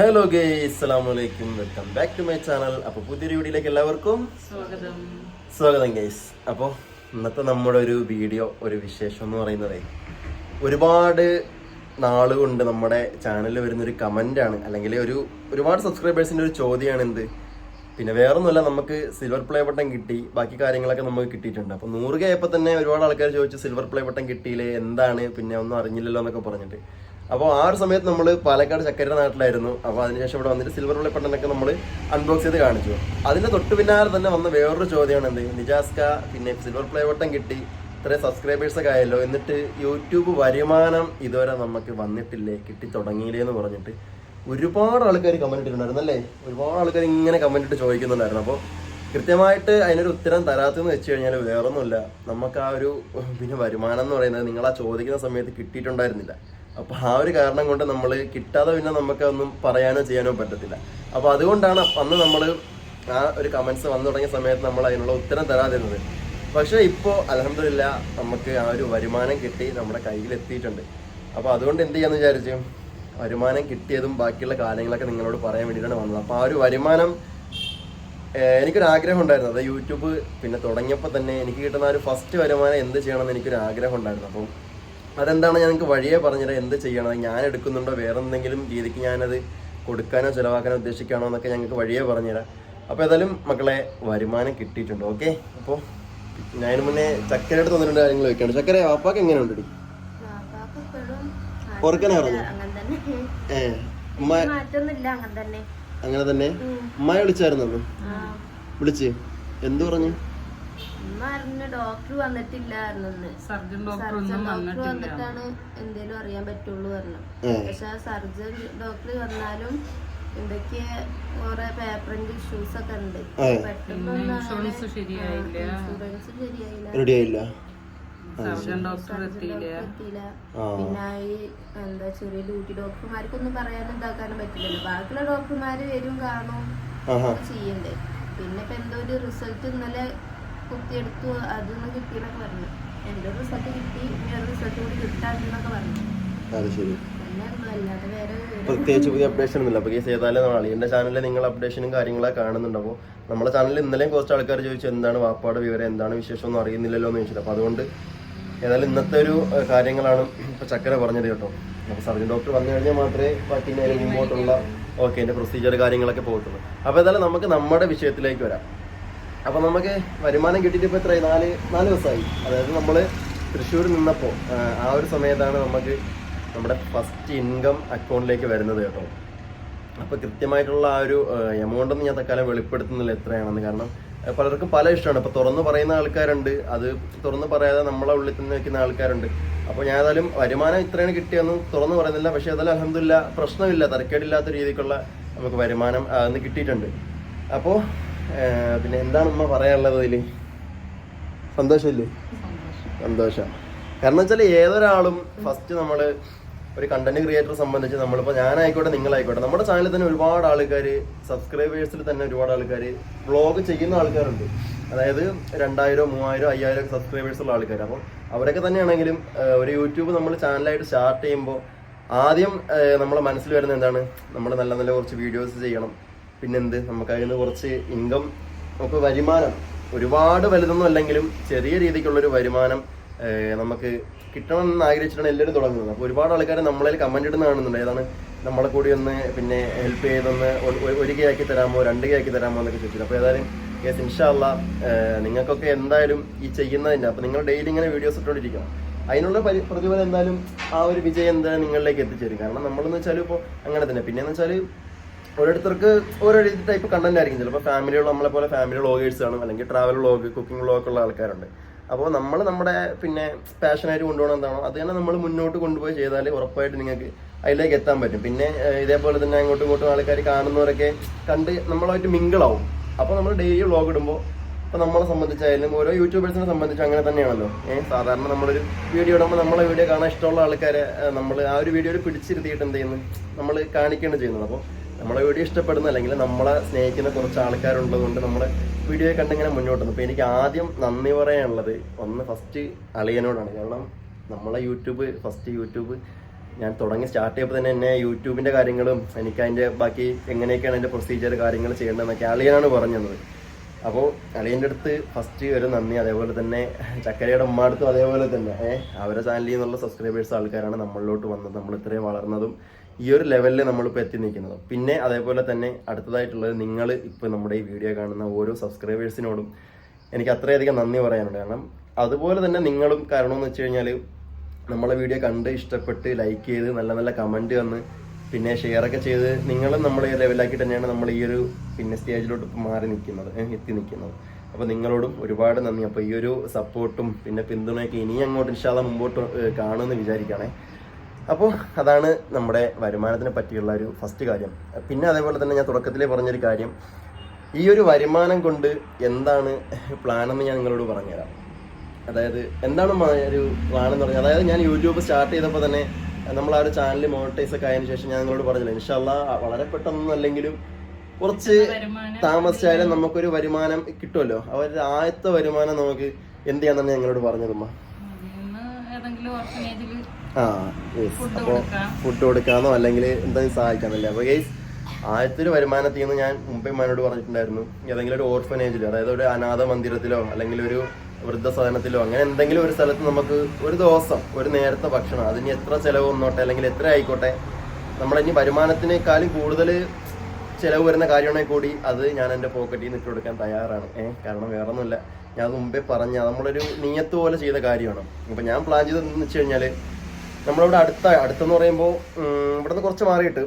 Hello guys അസ്സാം വലൈക്കും welcome back to my channel അപ്പോൾ പുതിയൊരു വീഡിയോയിലേക്ക് എല്ലാവർക്കും സ്വാഗതം. സ്വാഗതം ഗൈസ് അപ്പോൾ ഇന്നത്തെ നമ്മുടെ ഒരു വീഡിയോ ഒരു വിശേഷം എന്ന് പറയുന്നത് ഒരുപാട് നാളുകൊണ്ട് നമ്മുടെ ചാനലിൽ വരുന്നൊരു ആണ്. അല്ലെങ്കിൽ ഒരു ഒരുപാട് സബ്സ്ക്രൈബേഴ്സിന്റെ ഒരു ചോദ്യമാണ് എന്ത്? പിന്നെ വേറൊന്നുമല്ല നമുക്ക് സിൽവർ പ്ലേ ബട്ടൺ കിട്ടി. ബാക്കി കാര്യങ്ങളൊക്കെ നമുക്ക് കിട്ടിയിട്ടുണ്ട്. അപ്പോൾ നൂറ് കയപ്പോൾ തന്നെ ഒരുപാട് ആൾക്കാർ ചോദിച്ചു സിൽവർ പ്ലേ ബട്ടൺ കിട്ടിയില്ലേ? എന്താണ്? പിന്നെ ഒന്നും അറിഞ്ഞില്ലല്ലോ എന്നൊക്കെ പറഞ്ഞിട്ട്. അപ്പോൾ ആ ഒരു സമയത്ത് നമ്മൾ പാലക്കാട് ചക്കരയുടെ നാട്ടിലായിരുന്നു. അപ്പോൾ അതിനുശേഷം ഇവിടെ വന്നിട്ട് സിൽവർ ഉള്ളി ബട്ടണൊക്കെ നമ്മൾ അൺബോക്സ് ചെയ്ത് കാണിച്ചു. അതിന്റെ തൊട്ട് പിന്നാലെ തന്നെ വന്ന വേറൊരു ചോദ്യമാണ് എന്ത്? നിജാസ്ക പിന്നെ സിൽവർ പ്ലേ ബട്ടൺ കിട്ടി. ഇത്രയും സബ്സ്ക്രൈബേഴ്സ് ഒക്കെ ആയല്ലോ. എന്നിട്ട് യൂട്യൂബ് വരുമാനം ഇതുവരെ നമുക്ക് വന്നിട്ടില്ലേ? കിട്ടി തുടങ്ങിയില്ലേ എന്ന് പറഞ്ഞിട്ട് ഒരുപാട് ആൾക്കാർ കമന്റ് ഇട്ടിട്ടുണ്ടായിരുന്നു അല്ലേ? ഒരുപാട് ആൾക്കാർ ഇങ്ങനെ കമന്റ് ഇട്ട് ചോദിക്കുന്നുണ്ടായിരുന്നു. അപ്പോൾ കൃത്യമായിട്ട് അതിനൊരു ഉത്തരം തരാത്തെന്ന് വെച്ച് കഴിഞ്ഞാൽ വേറൊന്നുമില്ല. നമുക്ക് ആ ഒരു പിന്നെ വരുമാനം എന്ന് പറയുന്നത് നിങ്ങൾ ആ ചോദിക്കുന്ന സമയത്ത് കിട്ടിയിട്ടുണ്ടായിരുന്നില്ല. അപ്പോൾ ആ ഒരു കാരണം കൊണ്ട് നമ്മൾ കിട്ടാതെ പിന്നെ നമുക്ക് ഒന്നും പറയാനോ ചെയ്യാനോ പറ്റത്തില്ല. അപ്പോൾ അതുകൊണ്ടാണ് അന്ന് നമ്മൾ ആ ഒരു കമന്റ്സ് വന്നു തുടങ്ങിയ സമയത്ത് നമ്മൾ അതിനുള്ള ഉത്തരം തരാതിരുന്നത്. പക്ഷേ ഇപ്പോൾ അലഹമില്ല നമുക്ക് ആ ഒരു വരുമാനം കിട്ടി നമ്മുടെ കയ്യിൽ എത്തിയിട്ടുണ്ട്. അപ്പോൾ അതുകൊണ്ട് എന്ത് ചെയ്യാന്ന് വിചാരിച്ചു? വരുമാനം കിട്ടിയതും ബാക്കിയുള്ള കാര്യങ്ങളൊക്കെ നിങ്ങളോട് പറയാൻ വേണ്ടിയിട്ടാണ് വന്നത്. അപ്പോൾ ആ ഒരു വരുമാനം എനിക്കൊരു ആഗ്രഹം ഉണ്ടായിരുന്നു. അത് യൂട്യൂബ് പിന്നെ തുടങ്ങിയപ്പോൾ തന്നെ എനിക്ക് കിട്ടുന്ന ഒരു ഫസ്റ്റ് വരുമാനം എന്ത് ചെയ്യണമെന്ന് എനിക്കൊരു ആഗ്രഹം ഉണ്ടായിരുന്നു. അപ്പം അതെന്താണ് ഞാൻ നിങ്ങൾക്ക് വഴിയെ പറഞ്ഞത്? എന്ത് ചെയ്യണം? ഞാൻ എടുക്കുന്നുണ്ടോ? വേറെ എന്തെങ്കിലും രീതിക്ക് ഞാനത് കൊടുക്കാനോ ചിലവാക്കാനോ ഉദ്ദേശിക്കുകയാണോ എന്നൊക്കെ ഞങ്ങൾക്ക് വഴിയെ പറഞ്ഞുതരാം. അപ്പോൾ ഏതായാലും മക്കളെ വരുമാനം കിട്ടിയിട്ടുണ്ട് ഓക്കെ? അപ്പോൾ ഞാൻ മുന്നേ ചക്കരയുടെ തന്നിട്ടുണ്ട് കാര്യങ്ങൾ വെക്കാണ് ചക്കര വാപ്പാക്ക് എങ്ങനെയുണ്ട് ഉറക്കനെ പറഞ്ഞു? അങ്ങനെ തന്നെ. ഏ ഉമ്മ അങ്ങനെ തന്നെ. ഉമ്മയെ വിളിച്ചായിരുന്നു. വിളിച്ച്? എന്തു പറഞ്ഞു? അറിഞ്ഞ ഡോക്ടർ വന്നിട്ടില്ലായിരുന്നു ഇന്ന്. സർജൻ ഡോക്ടർ വന്നിട്ടില്ല. വന്നിട്ടാണ് എന്തേലും അറിയാൻ പറ്റുള്ളൂ പറഞ്ഞു. പക്ഷെ ആ സർജൻ ഡോക്ടർ വന്നാലും എന്തൊക്കെ കുറെ പേപ്പറിന്റെ ഇഷ്യൂസ് ഒക്കെ ഉണ്ട്. പെട്ടെന്ന് ഇൻഷുറൻസ് ശരിയായില്ല. സർജൻ ഡോക്ടർ എത്തിയില്ല. പിന്നെ ഈ എന്താ ചെറിയ ഡ്യൂട്ടി ഡോക്ടർമാർക്കൊന്നും പറയാനും ഇതാക്കാനും പറ്റില്ലല്ലോ. ബാക്കിയുള്ള ഡോക്ടർമാര് വരും കാണും. ചെയ്യണ്ടേ. പിന്നെ ഇപ്പൊ എന്തോ ഒരു റിസൾട്ട് ഇന്നലെ കുത്തിയെടുത്തു അതൊന്നും കിട്ടിയെന്നൊക്കെ പറഞ്ഞു. എന്റെ റിസൾട്ട് കിട്ടി ഇനി ഒരു റിസൾട്ട് കൂടി കിട്ടാണ്ടെന്നൊക്കെ പറഞ്ഞു. അത് ശരി. പിന്നെ അല്ലാതെ വേറെ പ്രത്യേകിച്ച് പുതിയ അപ്ഡേഷൻ ഒന്നുമില്ല. അപ്പോൾ കേസ് നമ്മൾ അളിയന്റെ ചാനലിൽ നിങ്ങൾ അപ്ഡേഷനും കാര്യങ്ങളൊക്കെ കാണുന്നുണ്ട്. അപ്പോൾ നമ്മുടെ ചാനലിൽ ഇന്നലെയും കുറച്ച് ആൾക്കാർ ചോദിച്ചു എന്താണ് വാപ്പാട് വിവരം? എന്താണ് വിശേഷം ഒന്നും അറിയുന്നില്ലല്ലോ എന്ന് ചോദിച്ചിട്ട്. അപ്പോൾ അതുകൊണ്ട് ഏതായാലും ഇന്നത്തെ ഒരു കാര്യങ്ങളാണ് ഇപ്പോൾ ചക്കര പറഞ്ഞത് കേട്ടോ. അപ്പോൾ സർജൻ ഡോക്ടർ വന്നു കഴിഞ്ഞാൽ മാത്രമേ അതിന് മുമ്പോട്ടുള്ള ഓക്കെ എന്റെ പ്രൊസീജിയർ കാര്യങ്ങളൊക്കെ പോകത്തുള്ളൂ. അപ്പോൾ ഏതായാലും നമുക്ക് നമ്മുടെ വിഷയത്തിലേക്ക് വരാം. അപ്പോൾ നമുക്ക് വരുമാനം കിട്ടിയിട്ട് എത്രയായി? നാല് നാല് ദിവസമായി. അതായത് നമ്മൾ തൃശ്ശൂർ നിന്നപ്പോൾ ആ ഒരു സമയത്താണ് നമുക്ക് നമ്മുടെ ഫസ്റ്റ് ഇൻകം അക്കൗണ്ടിലേക്ക് വരുന്നത് കേട്ടോ. അപ്പോൾ കൃത്യമായിട്ടുള്ള ആ ഒരു എമൗണ്ട് ഒന്നും ഞാൻ തക്കാലം വെളിപ്പെടുത്തുന്നില്ല എത്രയാണെന്ന്. കാരണം പലർക്കും പല ഇഷ്ടമാണ്. ഇപ്പോൾ തുറന്നു പറയുന്ന ആൾക്കാരുണ്ട്. അത് തുറന്നു പറയാതെ നമ്മളെ ഉള്ളിൽ തന്നെ വെക്കുന്ന ആൾക്കാരുണ്ട്. അപ്പോൾ ഞാൻ ഏതായാലും വരുമാനം ഇത്രയാണ് കിട്ടിയെന്നും തുറന്നു പറയുന്നില്ല. പക്ഷേ ഏതായാലും അലഹമില്ല പ്രശ്നമില്ല തരക്കേടില്ലാത്ത രീതിക്കുള്ള നമുക്ക് വരുമാനം അന്ന് കിട്ടിയിട്ടുണ്ട്. അപ്പോൾ പിന്നെ എന്താണ് ഉമ്മ പറയാനുള്ളത് അതിൽ സന്തോഷമില്ലേ? സന്തോഷം. കാരണം വെച്ചാൽ ഏതൊരാളും ഫസ്റ്റ് നമ്മൾ ഒരു കണ്ടന്റ് ക്രിയേറ്ററെ സംബന്ധിച്ച് നമ്മളിപ്പോൾ ഞാനായിക്കോട്ടെ നിങ്ങളായിക്കോട്ടെ നമ്മുടെ ചാനലിൽ തന്നെ ഒരുപാട് ആൾക്കാർ സബ്സ്ക്രൈബേഴ്സിൽ തന്നെ ഒരുപാട് ആൾക്കാർ വ്ളോഗ് ചെയ്യുന്ന ആൾക്കാരുണ്ട്. അതായത് രണ്ടായിരം മൂവായിരം അയ്യായിരം സബ്സ്ക്രൈബേഴ്സ് ഉള്ള ആൾക്കാർ അപ്പോൾ അവരൊക്കെ തന്നെയാണെങ്കിലും ഒരു യൂട്യൂബ് നമ്മൾ ചാനലായിട്ട് സ്റ്റാർട്ട് ചെയ്യുമ്പോൾ ആദ്യം നമ്മളെ മനസ്സിൽ വരുന്ന എന്താണ്? നമ്മൾ നല്ല നല്ല കുറച്ച് വീഡിയോസ് ചെയ്യണം. പിന്നെന്ത്? നമുക്ക് അതിൽ നിന്ന് കുറച്ച് ഇൻകം നമുക്ക് വരുമാനം. ഒരുപാട് വലുതൊന്നും അല്ലെങ്കിലും ചെറിയ രീതിക്കുള്ളൊരു വരുമാനം നമുക്ക് കിട്ടണം എന്ന് ആഗ്രഹിച്ചിട്ടാണ് എല്ലാവരും തുടങ്ങുന്നത്. അപ്പോൾ ഒരുപാട് ആൾക്കാർ നമ്മളതിൽ കമന്റ് ഇടുന്ന കാണുന്നുണ്ട്. ഏതാണ്? നമ്മളെ കൂടി ഒന്ന് പിന്നെ ഹെൽപ്പ് ചെയ്തൊന്ന് ഒരു കെ ആക്കി തരാമോ രണ്ട് കെ ആക്കി തരാമോ എന്നൊക്കെ ചോദിച്ചിട്ട്. അപ്പോൾ ഏതായാലും യെസ് ഇൻഷാല്ല നിങ്ങൾക്കൊക്കെ എന്തായാലും ഈ ചെയ്യുന്നതിന്റെ അപ്പോൾ നിങ്ങൾ ഡെയിലി ഇങ്ങനെ വീഡിയോസ് ഇട്ടുകൊണ്ടിരിക്കണം അതിനുള്ള പരി പ്രതിഫലം എന്തായാലും ആ ഒരു വിജയം എന്തായാലും നിങ്ങളിലേക്ക് എത്തിച്ചേരും. കാരണം നമ്മളെന്ന് വെച്ചാൽ ഇപ്പോൾ അങ്ങനെ തന്നെ. പിന്നെയെന്ന് വെച്ചാൽ ഓരോരുത്തർക്ക് ഓരോ രീതി ടൈപ്പ് കണ്ടന്റ് ആയിരിക്കും. ചിലപ്പോൾ ഫാമിലിയുള്ള നമ്മളെ പോലെ ഫാമിലി വ്ളോഗേഴ്സ് ആണ് അല്ലെങ്കിൽ ട്രാവൽ വ്ളോഗ് കുക്കിംഗ് വ്ളോഗ് ഉള്ള ആൾക്കാരുണ്ട്. അപ്പോൾ നമ്മൾ നമ്മുടെ പിന്നെ പാഷനായിട്ട് കൊണ്ടുപോകണം എന്താണോ അത് തന്നെ നമ്മൾ മുന്നോട്ട് കൊണ്ടുപോയി ചെയ്താൽ ഉറപ്പായിട്ട് നിങ്ങൾക്ക് അതിലേക്ക് എത്താൻ പറ്റും. പിന്നെ ഇതേപോലെ തന്നെ അങ്ങോട്ടും ഇങ്ങോട്ടും ആൾക്കാർ കാണുന്നവരൊക്കെ കണ്ട് നമ്മളായിട്ട് മിങ്കിളാവും. അപ്പോൾ നമ്മൾ ഡെയിലി വ്ളോഗ് ഇടുമ്പോൾ ഇപ്പോൾ നമ്മളെ സംബന്ധിച്ചായാലും ഓരോ യൂട്യൂബേഴ്സിനെ സംബന്ധിച്ച് അങ്ങനെ തന്നെയാണല്ലോ. ഏഹ് സാധാരണ നമ്മളൊരു വീഡിയോ ഇടുമ്പോൾ നമ്മളെ വീഡിയോ കാണാൻ ഇഷ്ടമുള്ള ആൾക്കാരെ നമ്മൾ ആ ഒരു വീഡിയോയിൽ പിടിച്ചിരുത്തിയിട്ട് എന്ത് ചെയ്യുന്നു? നമ്മൾ കാണിക്കുകയാണ് ചെയ്യുന്നത്. അപ്പോൾ നമ്മളെ വീഡിയോ ഇഷ്ടപ്പെടുന്ന അല്ലെങ്കിൽ നമ്മളെ സ്നേഹിക്കുന്ന കുറച്ച് ആൾക്കാരുള്ളത് കൊണ്ട് നമ്മളെ വീഡിയോ കണ്ടിങ്ങനെ മുന്നോട്ട് അപ്പോൾ എനിക്ക് ആദ്യം നന്ദി പറയാനുള്ളത് ഒന്ന് ഫസ്റ്റ് അളിയനോടാണ്. കാരണം നമ്മളെ യൂട്യൂബ് ഫസ്റ്റ് യൂട്യൂബ് ഞാൻ തുടങ്ങി സ്റ്റാർട്ട് ചെയ്തപ്പോൾ തന്നെ എന്നെ യൂട്യൂബിന്റെ കാര്യങ്ങളും എനിക്ക് അതിന്റെ ബാക്കി എങ്ങനെയൊക്കെയാണ് അതിന്റെ പ്രൊസീജിയർ കാര്യങ്ങൾ ചെയ്യേണ്ടതെന്നൊക്കെ അളിയനാണ് പറഞ്ഞത്. അപ്പോൾ അളിയന്റെ അടുത്ത് ഫസ്റ്റ് ഒരു നന്ദി. അതേപോലെ തന്നെ ചക്കരയുടെ ഉമ്മ അടുത്തും അതേപോലെ തന്നെ. ഏഹ് അവരുടെ ചാനലിൽ നിന്നുള്ള സബ്സ്ക്രൈബേഴ്സ് ആൾക്കാരാണ് നമ്മളിലോട്ട് വന്നത്. നമ്മൾ ഇത്രയും വളർന്നതും ഈ ഒരു ലെവലിൽ നമ്മളിപ്പോൾ എത്തി നിൽക്കുന്നത്. പിന്നെ അതേപോലെ തന്നെ അടുത്തതായിട്ടുള്ളത് നിങ്ങൾ ഇപ്പോൾ നമ്മുടെ ഈ വീഡിയോ കാണുന്ന ഓരോ സബ്സ്ക്രൈബേഴ്സിനോടും എനിക്ക് അത്രയധികം നന്ദി പറയാനുണ്ട്. കാരണം അതുപോലെ തന്നെ നിങ്ങളും കാരണം എന്ന് വെച്ച് കഴിഞ്ഞാൽ നമ്മളെ വീഡിയോ കണ്ട് ഇഷ്ടപ്പെട്ട് ലൈക്ക് ചെയ്ത് നല്ല നല്ല കമന്റ് വന്ന് പിന്നെ ഷെയർ ഒക്കെ ചെയ്ത് നിങ്ങളും നമ്മളെ ലെവലാക്കി തന്നെയാണ് നമ്മൾ ഈ ഒരു പിന്നെ സ്റ്റേജിലോട്ട് മാറി നിൽക്കുന്നത് എത്തി നിൽക്കുന്നത്. അപ്പോൾ നിങ്ങളോടും ഒരുപാട് നന്ദി. അപ്പോൾ ഈ ഒരു സപ്പോർട്ടും പിന്നെ പിന്തുണയൊക്കെ ഇനി അങ്ങോട്ട് ഇൻഷാല്ല മുമ്പോട്ട് കാണുമെന്ന് വിചാരിക്കുകയാണേ. അപ്പോൾ അതാണ് നമ്മുടെ വരുമാനത്തിനെ പറ്റിയുള്ള ഒരു ഫസ്റ്റ് കാര്യം. പിന്നെ അതേപോലെ തന്നെ ഞാൻ തുടക്കത്തിലേ പറഞ്ഞൊരു കാര്യം. ഈ ഒരു വരുമാനം കൊണ്ട് എന്താണ് പ്ലാൻ എന്ന് ഞാൻ നിങ്ങളോട് പറഞ്ഞുതരാം. അതായത് എന്താണ് ഒരു പ്ലാൻ എന്ന് പറഞ്ഞാൽ അതായത് ഞാൻ യൂട്യൂബ് സ്റ്റാർട്ട് ചെയ്തപ്പോൾ തന്നെ നമ്മൾ ആ ഒരു ചാനൽ മോണിറ്റൈസ് ഒക്കെ ആയതിനു ശേഷം ഞാൻ നിങ്ങളോട് പറഞ്ഞില്ല ഇൻഷാല്ല വളരെ പെട്ടെന്നൊന്നും അല്ലെങ്കിലും കുറച്ച് താമസിച്ചാലും നമുക്കൊരു വരുമാനം കിട്ടുമല്ലോ. ഒരു ആദ്യത്തെ വരുമാനം നമുക്ക് എന്ത് ചെയ്യാന്നാണ് ഞങ്ങളോട് ഏതെങ്കിലും ഓർഫനേജിൽ ആ യെസ് ഫുഡ് അപ്പോൾ ഫുഡ് കൊടുക്കാന്നോ അല്ലെങ്കിൽ എന്തായാലും സഹായിക്കാന്നല്ലേ അപ്പോൾ ഗൈസ് ആദ്യത്തെ ഒരു വരുമാനത്തിൽ നിന്ന് ഞാൻ മുംബൈ മാനോട് പറഞ്ഞിട്ടുണ്ടായിരുന്നു. ഏതെങ്കിലും ഒരു ഓർഫനേജിലോ അതായത് ഒരു അനാഥ മന്ദിരത്തിലോ അല്ലെങ്കിൽ ഒരു വൃദ്ധസദനത്തിലോ അങ്ങനെ എന്തെങ്കിലും ഒരു സ്ഥലത്ത് നമുക്ക് ഒരു ദിവസം ഒരു നേരത്തെ ഭക്ഷണം അതിന് എത്ര ചിലവ് വന്നോട്ടെ അല്ലെങ്കിൽ എത്ര ആയിക്കോട്ടെ നമ്മുടെ ഇനി വരുമാനത്തിനേക്കാളും കൂടുതൽ ചിലവ് വരുന്ന കാര്യമാണെങ്കിൽ കൂടി അത് ഞാൻ എന്റെ പോക്കറ്റിൽ നിന്ന് ഇട്ട് കൊടുക്കാൻ തയ്യാറാണ്. ഏഹ് കാരണം വേറെ ഒന്നുമില്ല ഞാൻ മുമ്പേ പറഞ്ഞ നമ്മളൊരു നീയത്ത് പോലെ ചെയ്ത കാര്യമാണ്. അപ്പം ഞാൻ പ്ലാൻ ചെയ്തതെന്ന് വെച്ച് കഴിഞ്ഞാൽ നമ്മളിവിടെ അടുത്ത അടുത്തെന്ന് പറയുമ്പോൾ ഇവിടുന്ന് കുറച്ച് മാറിയിട്ട്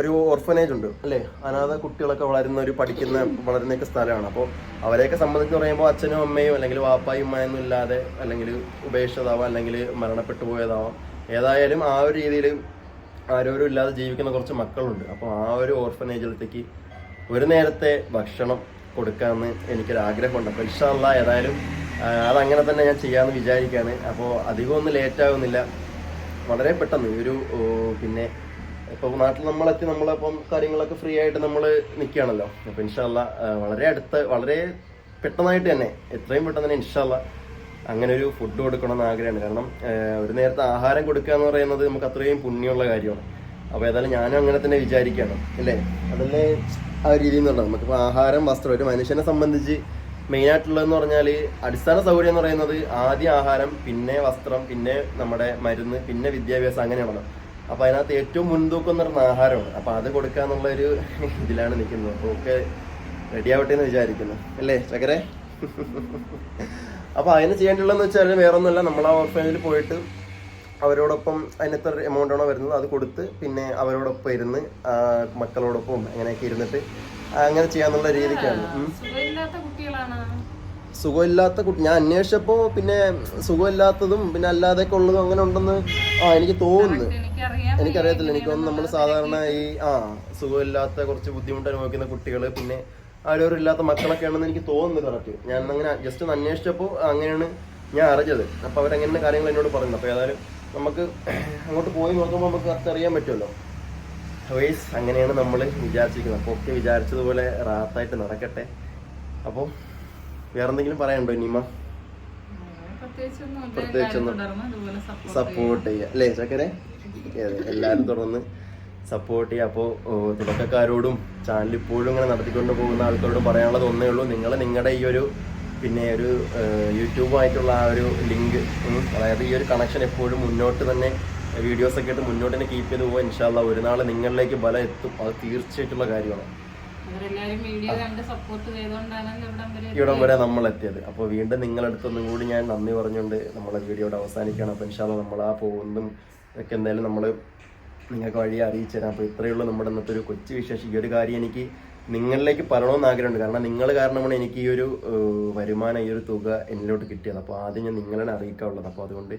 ഒരു ഓർഫനേജ് ഉണ്ട് അല്ലേ? അനാഥ കുട്ടികളൊക്കെ വളരുന്ന ഒരു പഠിക്കുന്ന വളരുന്നൊക്കെ സ്ഥലമാണ്. അപ്പോൾ അവരെയൊക്കെ സംബന്ധിച്ച് പറയുമ്പോൾ അച്ഛനും അമ്മയും അല്ലെങ്കിൽ വാപ്പായും ഉമ്മയൊന്നും ഇല്ലാതെ അല്ലെങ്കിൽ ഉപേക്ഷിച്ചതാവാം അല്ലെങ്കിൽ മരണപ്പെട്ടു പോയതാവാം. ഏതായാലും ആ ഒരു രീതിയിൽ ആരോരും ഇല്ലാതെ ജീവിക്കുന്ന കുറച്ച് മക്കളുണ്ട്. അപ്പോൾ ആ ഒരു ഓർഫനേജിലത്തേക്ക് ഒരു നേരത്തെ ഭക്ഷണം കൊടുക്കാമെന്ന് എനിക്കൊരു ആഗ്രഹമുണ്ട് അപ്പോൾ ഇഷ്ടമല്ല ഏതായാലും അതങ്ങനെ തന്നെ ഞാൻ ചെയ്യാമെന്ന് വിചാരിക്കുകയാണ് അപ്പോൾ അധികമൊന്നും ലേറ്റ് ആകുന്നില്ല വളരെ പെട്ടെന്ന് ഒരു പിന്നെ ഇപ്പോൾ നാട്ടിൽ നമ്മളെത്തി നമ്മളിപ്പം കാര്യങ്ങളൊക്കെ ഫ്രീ ആയിട്ട് നമ്മൾ നിൽക്കുകയാണല്ലോ അപ്പോൾ ഇൻഷാല്ല വളരെ അടുത്ത് വളരെ പെട്ടെന്നായിട്ട് തന്നെ എത്രയും പെട്ടെന്ന് തന്നെ ഇൻഷാല്ല അങ്ങനെ ഒരു ഫുഡ് കൊടുക്കണം എന്ന് ആഗ്രഹമാണ് കാരണം ഒരു നേരത്തെ ആഹാരം കൊടുക്കുക എന്ന് പറയുന്നത് നമുക്ക് അത്രയും പുണ്യമുള്ള കാര്യമാണ്. അപ്പോൾ ഏതായാലും ഞാനും അങ്ങനെ തന്നെ വിചാരിക്കുകയാണ് അല്ലേ? അതല്ലേ ആ രീതിയിൽ നിന്നുള്ളത് നമുക്കിപ്പോൾ ആഹാരം വസ്ത്രം ഒരു മനുഷ്യനെ സംബന്ധിച്ച് മെയിൻ ആയിട്ടുള്ളതെന്ന് പറഞ്ഞാൽ അടിസ്ഥാന സൗകര്യം എന്ന് പറയുന്നത് ആദ്യ ആഹാരം പിന്നെ വസ്ത്രം പിന്നെ നമ്മുടെ മരുന്ന് പിന്നെ വിദ്യാഭ്യാസം അങ്ങനെയാണ്. അപ്പോൾ അതിനകത്ത് ഏറ്റവും മുൻതൂക്കം എന്ന് പറയുന്ന ആഹാരമാണ്. അപ്പോൾ അത് കൊടുക്കുക എന്നുള്ള ഒരു ഇതിലാണ് നിൽക്കുന്നത്. അപ്പോൾ ഒക്കെ റെഡി ആവട്ടെ എന്ന് വിചാരിക്കുന്നു. അല്ലേ ചക്കരെ? അപ്പോൾ അതിന് ചെയ്യേണ്ടുള്ളതെന്ന് വെച്ചാൽ വേറൊന്നുമല്ല. നമ്മൾ ആ ഓർഫനേജിൽ പോയിട്ട് അവരോടൊപ്പം അതിന് എത്ര എമൗണ്ട് ആണോ വരുന്നത് അത് കൊടുത്ത് പിന്നെ അവരോടൊപ്പം ഇരുന്ന് മക്കളോടൊപ്പം അങ്ങനെയൊക്കെ ഇരുന്നിട്ട് അങ്ങനെ ചെയ്യാന്നുള്ള രീതിക്കാണ്. സുഖമില്ലാത്ത കുട്ടി ഞാൻ അന്വേഷിച്ചപ്പോൾ പിന്നെ സുഖമില്ലാത്തതും പിന്നെ അല്ലാതെയൊക്കെ ഉള്ളതും അങ്ങനെ ഉണ്ടെന്ന് ആ എനിക്ക് തോന്നുന്നു. എനിക്കറിയത്തില്ല. എനിക്കറിയത്തില്ല എനിക്കൊന്നും നമ്മൾ സാധാരണ ഈ ആ സുഖമില്ലാത്ത കുറച്ച് ബുദ്ധിമുട്ട് അനുഭവിക്കുന്ന കുട്ടികൾ പിന്നെ ആരോരും ഇല്ലാത്ത മക്കളൊക്കെ ആണെന്ന് എനിക്ക് തോന്നുന്നു കറക്റ്റ് ഞാൻ അങ്ങനെ ജസ്റ്റ് ഒന്ന് അന്വേഷിച്ചപ്പോൾ അങ്ങനെയാണ് ഞാൻ അറിഞ്ഞത്. അപ്പോൾ അവരങ്ങനെ കാര്യങ്ങൾ എന്നോട് പറഞ്ഞു. അപ്പോൾ ഏതായാലും നമുക്ക് അങ്ങോട്ട് പോയി നോക്കുമ്പോൾ നമുക്ക് കറക്റ്റ് അറിയാൻ പറ്റുമല്ലോ. വൈസ് അങ്ങനെയാണ് നമ്മൾ വിചാരിച്ചിരിക്കുന്നത്. അപ്പോൾ ഒക്കെ വിചാരിച്ചതുപോലെ റാത്തായിട്ട് നടക്കട്ടെ. അപ്പോൾ വേറെന്തെങ്കിലും പറയാനുണ്ടോ ഇനിമ പ്രത്യേകിച്ചൊന്നും സപ്പോർട്ട് ചെയ്യുക അല്ലേ ചക്കരെ? എല്ലാവരും തുടർന്ന് സപ്പോർട്ട് ചെയ്യുക അപ്പോൾ തുടക്കക്കാരോടും ചാനൽ ഇപ്പോഴും ഇങ്ങനെ നടത്തിക്കൊണ്ട് പോകുന്ന ആൾക്കാരോടും പറയാനുള്ളത് ഒന്നേ ഉള്ളൂ. നിങ്ങൾ നിങ്ങളുടെ ഈ ഒരു പിന്നെ ഒരു യൂട്യൂബുമായിട്ടുള്ള ആ ഒരു ലിങ്ക് അതായത് ഈ ഒരു കണക്ഷൻ എപ്പോഴും മുന്നോട്ട് തന്നെ വീഡിയോസ് ഒക്കെ ഇട്ട് മുന്നോട്ട് തന്നെ കീപ്പ് ചെയ്ത് പോകാൻ ഇൻഷാല്ല ഒരു നാൾ നിങ്ങളിലേക്ക് ബലം എത്തും. അത് തീർച്ചയായിട്ടുള്ള കാര്യമാണ്. ഇവിടം വരെ ഇവിടം വരെ നമ്മൾ എത്തിയത്. അപ്പോൾ വീണ്ടും നിങ്ങളടുത്തൊന്നും കൂടി ഞാൻ നന്ദി പറഞ്ഞുകൊണ്ട് നമ്മളെ വീഡിയോയുടെ അവസാനിക്കുകയാണ്. അപ്പോൾ ഇൻഷാല്ല നമ്മൾ ആ പോകുന്നതും ഒക്കെ എന്തായാലും നമ്മൾ നിങ്ങൾക്ക് വഴി അറിയിച്ചു തരാം. അപ്പോൾ ഇത്രയേ ഉള്ളൂ നമ്മുടെ ഇന്നത്തെ ഒരു കൊച്ചു വിശേഷം. ഈ ഒരു കാര്യം എനിക്ക് നിങ്ങളിലേക്ക് പറയണമെന്ന് ആഗ്രഹമുണ്ട്. കാരണം നിങ്ങൾ കാരണമാണ് എനിക്ക് ഈ ഒരു വരുമാനം ഈ ഒരു തുക എന്നിലോട്ട് കിട്ടിയത്. അപ്പോൾ ആദ്യം ഞാൻ നിങ്ങളെ അറിയിക്കാനുള്ളത് അപ്പോൾ അതുകൊണ്ട്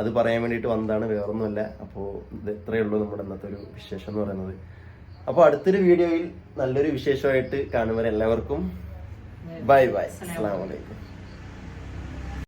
അത് പറയാൻ വേണ്ടിയിട്ട് വന്നതാണ് വേറൊന്നുമല്ല. അപ്പോൾ ഇത് ഇത്രയേ ഉള്ളൂ നമ്മുടെ ഇന്നത്തെ ഒരു വിശേഷം എന്ന് പറയുന്നത്. അപ്പോൾ അടുത്തൊരു വീഡിയോയിൽ നല്ലൊരു വിശേഷമായിട്ട് കാണുമ്പോൾ എല്ലാവർക്കും ബൈ ബൈ. അസ്സാം വലൈക്കും